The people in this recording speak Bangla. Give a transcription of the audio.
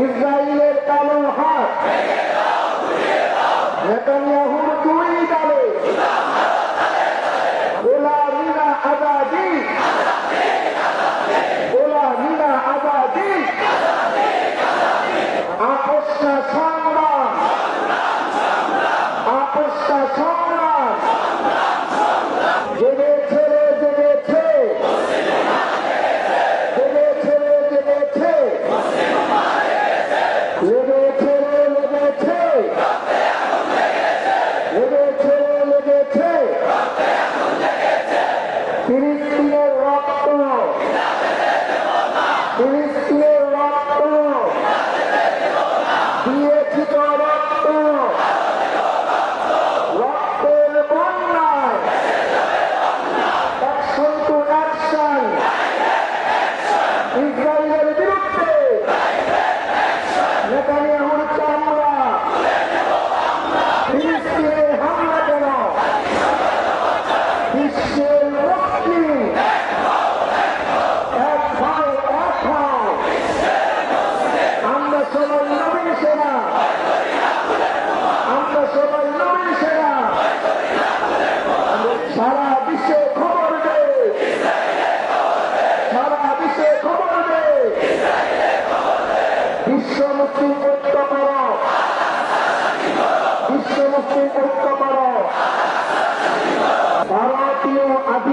ইসরায়েলের কালো হাত। নেতানিয়াহু ফিলিস্তিনের রক্ত। ফিলিস্তিনের রক্ত। দিয়েছি রক্ত। রক্তের বন্যায়। Action to action. ইসরায়েলের বিরুদ্ধে। নেতানিয়াহুর চামড়া। ফিলিস্তিনের হামলা কেন মুসলিম ঐক্য করো ভারতীয় আদি